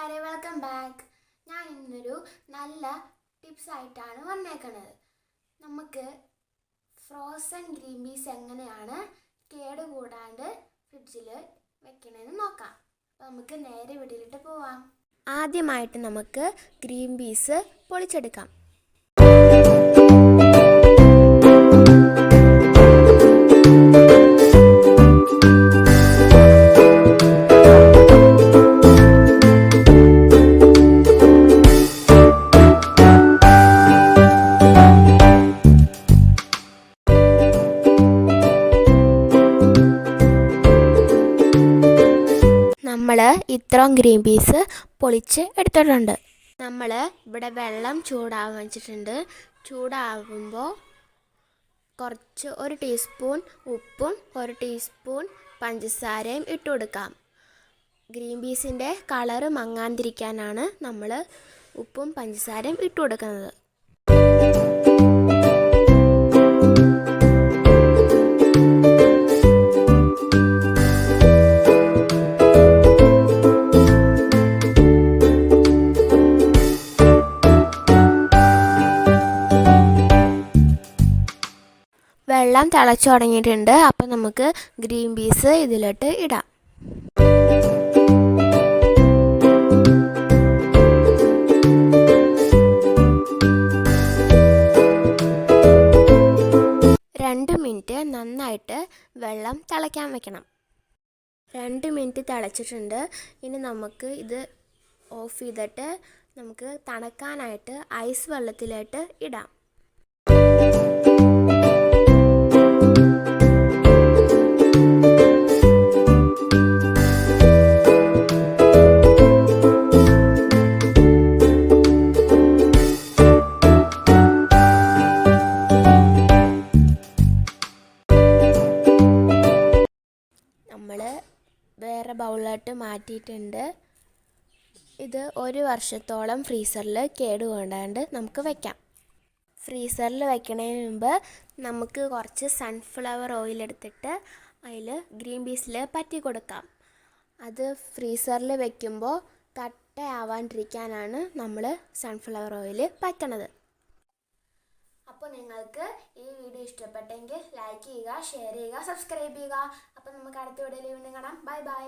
നമസ്കാരം welcome back ഞാൻ ഇന്നൊരു നല്ല ടിപ്സ് ആയിട്ടാണ് വന്നേക്കുന്നത് നമുക്ക് ഫ്രോസൺ ഗ്രീൻ പീസ് എങ്ങനെയാണ് കേട് കൂടാണ്ട് ഫ്രിഡ്ജിൽ വെക്കണമെന്ന് നോക്കാം. അപ്പോൾ നമുക്ക് നേരെ വീട്ടിലിട്ട് പോവാം. ആദ്യമായിട്ട് നമുക്ക് ഗ്രീൻ പീസ് പൊളിച്ചെടുക്കാം. നമ്മൾ ഇത്രയും ഗ്രീൻ പീസ് പൊളിച്ച് എടുത്തിട്ടുണ്ട്. നമ്മൾ ഇവിടെ വെള്ളം ചൂടാവാൻ വെച്ചിട്ടുണ്ട്. ചൂടാവുമ്പോൾ കുറച്ച് ഒരു ടീസ്പൂൺ ഉപ്പും ഒരു ടീസ്പൂൺ പഞ്ചസാരയും ഇട്ട് കൊടുക്കാം. ഗ്രീൻ പീസിന്റെ കളറ് മങ്ങാതിരിക്കാനാണ് നമ്മൾ ഉപ്പും പഞ്ചസാരയും ഇട്ട് കൊടുക്കുന്നത്. വെള്ളം തിളച്ചു തുടങ്ങിയിട്ടുണ്ട്. അപ്പം നമുക്ക് ഗ്രീൻ പീസ് ഇതിലോട്ട് ഇടാം. രണ്ട് മിനിറ്റ് നന്നായിട്ട് വെള്ളം തിളയ്ക്കാൻ വെക്കണം. രണ്ട് മിനിറ്റ് തിളച്ചിട്ടുണ്ട്. ഇനി നമുക്ക് ഇത് ഓഫ് ചെയ്തിട്ട് നമുക്ക് തണുക്കാനായിട്ട് ഐസ് വെള്ളത്തിലോട്ട് ഇടാം. വേറെ ബൗളിലോട്ട് മാറ്റിയിട്ടുണ്ട്. ഇത് ഒരു വർഷത്തോളം ഫ്രീസറിൽ കേടുകൊണ്ടാണ്ട് നമുക്ക് വയ്ക്കാം ഫ്രീസറിൽ വയ്ക്കണതിന് മുമ്പ് നമുക്ക് കുറച്ച് സൺഫ്ലവർ ഓയിൽ എടുത്തിട്ട് അതിൽ ഗ്രീൻ പീസിൽ പറ്റി കൊടുക്കാം. അത് ഫ്രീസറിൽ വെക്കുമ്പോൾ കട്ടയാവാണ്ടിരിക്കാനാണ് നമ്മൾ സൺഫ്ലവർ ഓയിൽ പറ്റണത്. അപ്പോൾ നിങ്ങൾക്ക് ഈ വീഡിയോ ഇഷ്ടപ്പെട്ടെങ്കിൽ ലൈക്ക് ചെയ്യുക ഷെയർ ചെയ്യുക സബ്സ്ക്രൈബ് ചെയ്യുക. അപ്പോൾ നമുക്ക് അടുത്ത വീഡിയോയിൽ വീണ്ടും കാണാം. Bye bye.